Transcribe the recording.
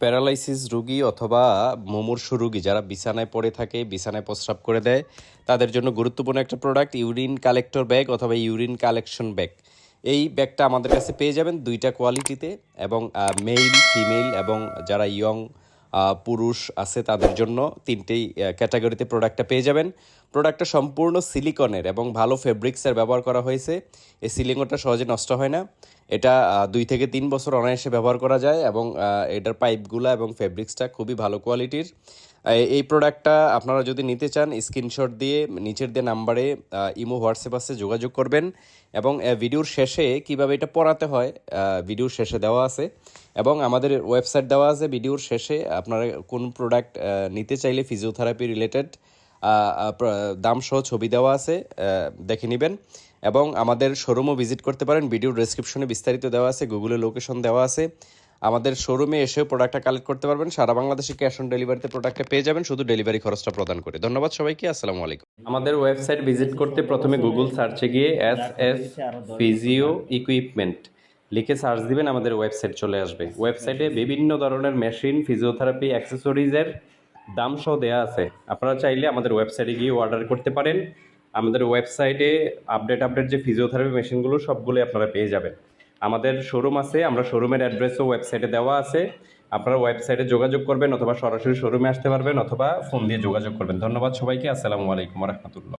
Paralysis রুগী অথবা মুমূর্ষু রুগী যারা বিছানায় পড়ে থাকে, বিছানায় প্রস্রাব করে দেয়, তাদের জন্য গুরুত্বপূর্ণ একটা প্রোডাক্ট ইউরিন কালেক্টর ব্যাগ অথবা ইউরিন কালেকশন ব্যাগ এই ব্যাগটা আমাদের কাছে পেয়ে যাবেন দুইটা কোয়ালিটিতে এবং মেল ফিমেল এবং যারা ইয়ং পুরুষ আছে তাদের জন্য তিনটেই ক্যাটাগরিতে প্রোডাক্টটা পেয়ে যাবেন। প্রোডাক্টটা সম্পূর্ণ সিলিকনের এবং ভালো ফেব্রিক্সের ব্যবহার করা হয়েছে। এই সিলিকনটা সহজে নষ্ট হয় না। এটা দুই থেকে তিন বছর অনায়াসে ব্যবহার করা যায় এবং এটার পাইপগুলা এবং ফেব্রিক্সটা খুবই ভালো কোয়ালিটির এই- এই প্রোডাক্টটা আপনারা যদি নিতে চান স্ক্রিনশট দিয়ে নিচের দিয়ে নাম্বারে ইমো, হোয়াটসঅ্যাপ আছে, যোগাযোগ করবেন এবং ভিডিওর শেষে কীভাবে এটা পড়াতে হয় ভিডিওর শেষে দেওয়া আছে এবং আমাদের ওয়েবসাইট দেওয়া আছে। ভিডিওর শেষে আপনারা কোন প্রোডাক্ট নিতে চাইলে ফিজিওথেরাপি রিলেটেড দাম সহ ছবি দেওয়া আছে দেখে নেবেন। এবং আমাদের শোরুমও ভিজিট করতে পারেন ভিডিওর ডেসক্রিপশনে বিস্তারিত দেওয়া আছে গুগলে লোকেশন দেওয়া আছে। আমাদের শোরুমে এসেও প্রোডাক্টটা কালেক্ট করতে পারবেন, সারা বাংলাদেশে ক্যাশ অন ডেলিভারিতে প্রোডাক্টটা পেয়ে যাবেন, শুধু ডেলিভারি খরচটা প্রদান করে। ধন্যবাদ সবাইকে, আসসালামু আলাইকুম। আমাদের ওয়েবসাইট ভিজিট করতে প্রথমে গুগল সার্চে গিয়ে এস এস ফিজিও ইকুইপমেন্ট লিখে সার্চ দিবেন, আমাদের ওয়েবসাইট চলে আসবে। ওয়েবসাইটে বিভিন্ন ধরনের মেশিন ফিজিওথেরাপি অ্যাক্সেসরিজের দাম সহ দেওয়া আছে। আপনারা চাইলে আমাদের ওয়েবসাইটে গিয়ে অর্ডার করতে পারেন। আমাদের ওয়েবসাইটে আপডেট আপডেট যে ফিজিওথেরাপি মেশিনগুলো সবগুলোই আপনারা পেয়ে যাবেন। আমাদের শোরুম আছে, আমরা শোরুমের অ্যাড্রেসও ওয়েবসাইটে দেওয়া আছে। আপনারা ওয়েবসাইটে যোগাযোগ করবেন অথবা সরাসরি শোরুমে আসতে পারবেন অথবা ফোন দিয়ে যোগাযোগ করবেন। ধন্যবাদ সবাইকে, আসসালামু আলাইকুম রহমতুল্লাহ।